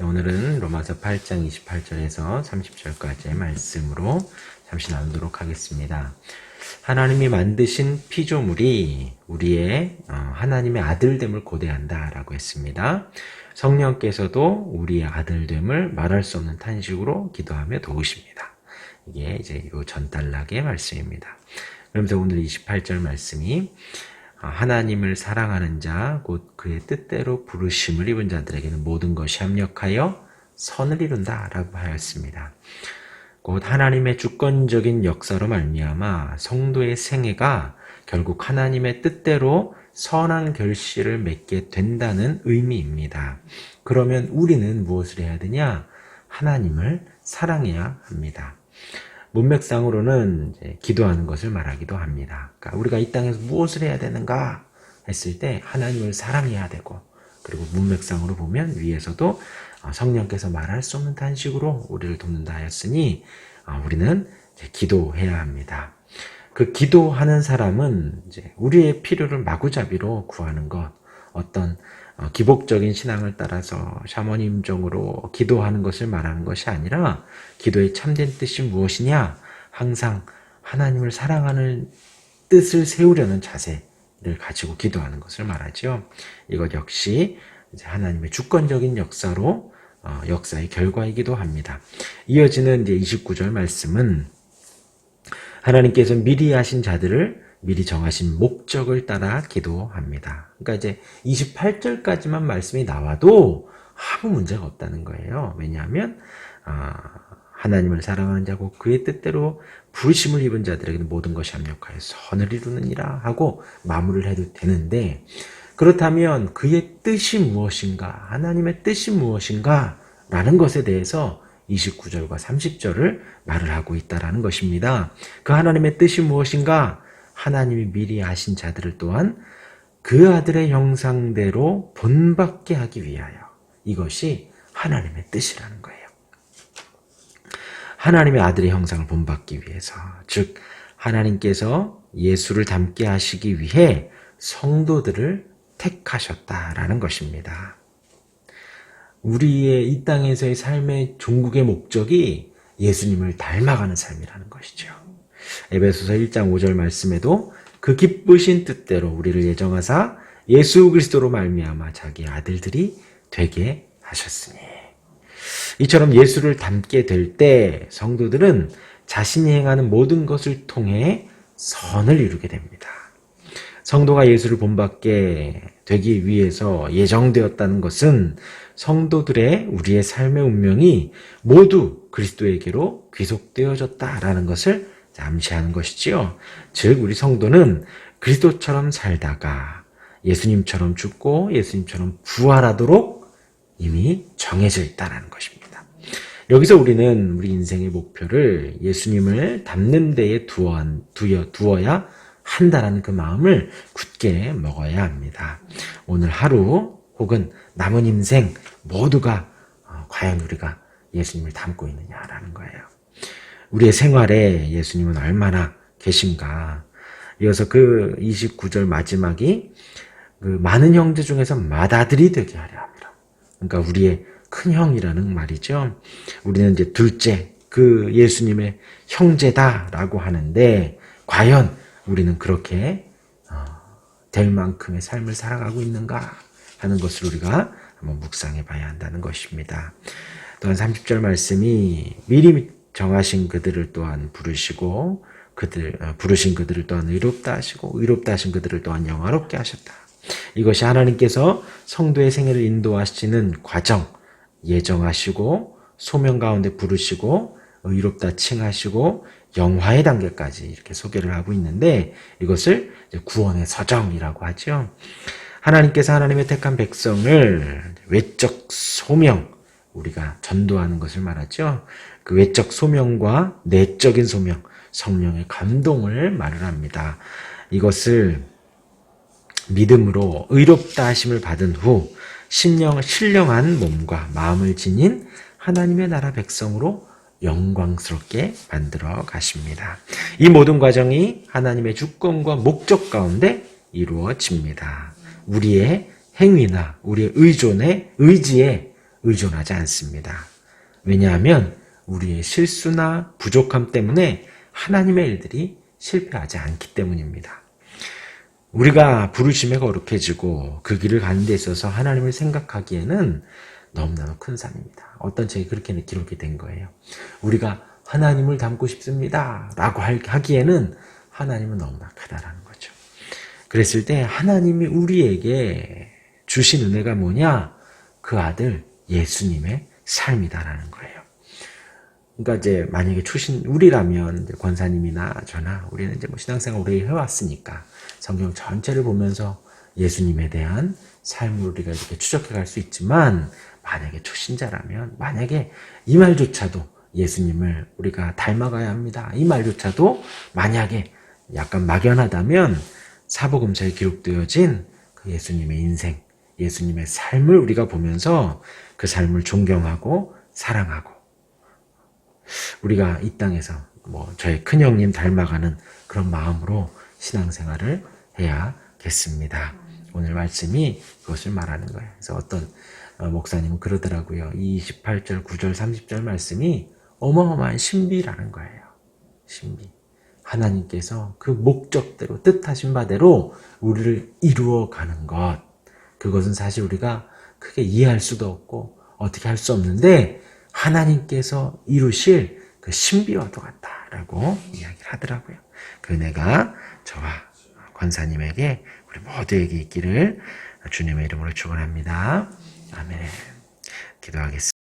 오늘은 로마서 8장 28절에서 30절까지의 말씀으로 잠시 나누도록 하겠습니다. 하나님이 만드신 피조물이 우리의 어, 하나님의 아들됨을 고대한다라고 했습니다. 성령께서도 우리의 아들됨을 말할 수 없는 탄식으로 기도하며 도우십니다. 이게 이제 이 전달락의 말씀입니다. 그러면서 오늘 28절 말씀이 아, 하나님을 사랑하는 자, 곧 그의 뜻대로 부르심을 입은 자들에게는 모든 것이 합력하여 선을 이룬다 라고 하였습니다. 곧 하나님의 주권적인 역사로 말미암아 성도의 생애가 결국 하나님의 뜻대로 선한 결실을 맺게 된다는 의미입니다. 그러면 우리는 무엇을 해야 되냐? 하나님을 사랑해야 합니다. 문맥상으로는 기도하는 것을 말하기도 합니다. 그러니까 우리가 이 땅에서 무엇을 해야 되는가 했을 때 하나님을 사랑해야 되고 그리고 문맥상으로 보면 위에서도 어, 성령께서 말할 수 없는 단식으로 우리를 돕는다 하였으니 어, 우리는 기도해야 합니다. 그 기도하는 사람은 우리의 필요를 마구잡이로 구하는 것, 어떤 어, 기복적인 신앙을 따라서 샤머님종으로 기도하는 것을 말하는 것이 아니라 기도의 참된 뜻이 무엇이냐? 항상 하나님을 사랑하는 뜻을 세우려는 자세를 가지고 기도하는 것을 말하죠. 이것 역시 하나님의 주권적인 역사로 어, 역사의 결과이기도 합니다. 이어지는 이제 29절 말씀은 하나님께서 미리 하신 자들을 미리 정하신 목적을 따라 기도합니다. 그러니까 이제 28절까지만 말씀이 나와도 아무 문제가 없다는 거예요. 왜냐하면 아, 하나님을 사랑하는 자고 그의 뜻대로 부르심을 입은 자들에게는 모든 것이 합력하여 선을 이루느니라 하고 마무리를 해도 되는데 그렇다면 그의 뜻이 무엇인가 하나님의 뜻이 무엇인가 라는 것에 대해서 29절과 30절을 말을 하고 있다라는 것입니다. 그 하나님의 뜻이 무엇인가 하나님이 미리 아신 자들을 또한 그 아들의 형상대로 본받게 하기 위하여 이것이 하나님의 뜻이라는 거예요. 하나님의 아들의 형상을 본받기 위해서 즉 하나님께서 예수를 닮게 하시기 위해 성도들을 택하셨다라는 것입니다. 우리의 이 땅에서의 삶의 종국의 목적이 예수님을 닮아가는 삶이라는 것이죠. 에베소서 1장 5절 말씀에도 그 기쁘신 뜻대로 우리를 예정하사 예수 그리스도로 말미암아 자기 아들들이 되게 하셨으니 이처럼 예수를 닮게 될 때 성도들은 자신이 행하는 모든 것을 통해 선을 이루게 됩니다. 성도가 예수를 본받게 되기 위해서 예정되었다는 것은 성도들의 우리의 삶의 운명이 모두 그리스도에게로 귀속되어졌다라는 것을 암시하는 것이지요. 즉 우리 성도는 그리스도처럼 살다가 예수님처럼 죽고 예수님처럼 부활하도록 이미 정해져 있다는 것입니다. 여기서 우리는 우리 인생의 목표를 예수님을 닮는 데에 두어, 두어, 두어야 한다라는 그 마음을 굳게 먹어야 합니다. 오늘 하루 혹은 남은 인생 모두가 어, 과연 우리가 예수님을 닮고 있느냐라는 거예요. 우리의 생활에 예수님은 얼마나 계신가. 이어서 그 29절 마지막이 그 많은 형제 중에서 맏아들이 되게 하려 합니다. 그러니까 우리의 큰 형이라는 말이죠. 우리는 이제 둘째, 그 예수님의 형제다라고 하는데, 과연 우리는 그렇게 어, 될 만큼의 삶을 살아가고 있는가 하는 것을 우리가 한번 묵상해 봐야 한다는 것입니다. 또한 30절 말씀이 미리 정하신 그들을 또한 부르시고 그들 어, 부르신 그들을 또한 의롭다 하시고 의롭다 하신 그들을 또한 영화롭게 하셨다. 이것이 하나님께서 성도의 생애를 인도하시는 과정 예정하시고 소명 가운데 부르시고 의롭다 칭하시고 영화의 단계까지 이렇게 소개를 하고 있는데 이것을 구원의 서정이라고 하죠. 하나님께서 하나님의 택한 백성을 외적 소명 우리가 전도하는 것을 말하죠. 그 외적 소명과 내적인 소명, 성령의 감동을 말을 합니다. 이것을 믿음으로 의롭다 하심을 받은 후 신령, 신령한 몸과 마음을 지닌 하나님의 나라 백성으로 영광스럽게 만들어 가십니다. 이 모든 과정이 하나님의 주권과 목적 가운데 이루어집니다. 우리의 행위나 우리의 의존에 의지에 의존하지 않습니다. 왜냐하면 우리의 실수나 부족함 때문에 하나님의 일들이 실패하지 않기 때문입니다. 우리가 부르심에 거룩해지고 그 길을 가는 데 있어서 하나님을 생각하기에는 너무나도 큰 산입니다. 어떤 책이 그렇게 기록이 된 거예요. 우리가 하나님을 닮고 싶습니다. 라고 하기에는 하나님은 너무나 크다라는 거죠. 그랬을 때 하나님이 우리에게 주신 은혜가 뭐냐? 그 아들 예수님의 삶이다라는 거예요. 그러니까 이제 만약에 출신 우리라면 권사님이나 저나 우리는 이제 뭐 신앙생활 오래 해왔으니까 성경 전체를 보면서 예수님에 대한 삶을 우리가 이렇게 추적해 갈 수 있지만 만약에 초신자라면 만약에 이 말조차도 예수님을 우리가 닮아가야 합니다. 이 말조차도 만약에 약간 막연하다면 사복음서에 기록되어진 그 예수님의 인생, 예수님의 삶을 우리가 보면서 그 삶을 존경하고 사랑하고 우리가 이 땅에서 뭐 저의 큰형님 닮아가는 그런 마음으로 신앙생활을 해야겠습니다. 오늘 말씀이 그것을 말하는 거예요. 그래서 어떤 어, 목사님은 그러더라고요. 이 28절, 9절, 30절 말씀이 어마어마한 신비라는 거예요. 신비. 하나님께서 그 목적대로 뜻하신 바대로 우리를 이루어 가는 것. 그것은 사실 우리가 크게 이해할 수도 없고 어떻게 할 수 없는데 하나님께서 이루실 그 신비와도 같다라고 이야기를 하더라고요. 그 은혜가 저와 권사님에게 우리 모두에게 있기를 주님의 이름으로 축원합니다. 아멘. 기도하겠습니다.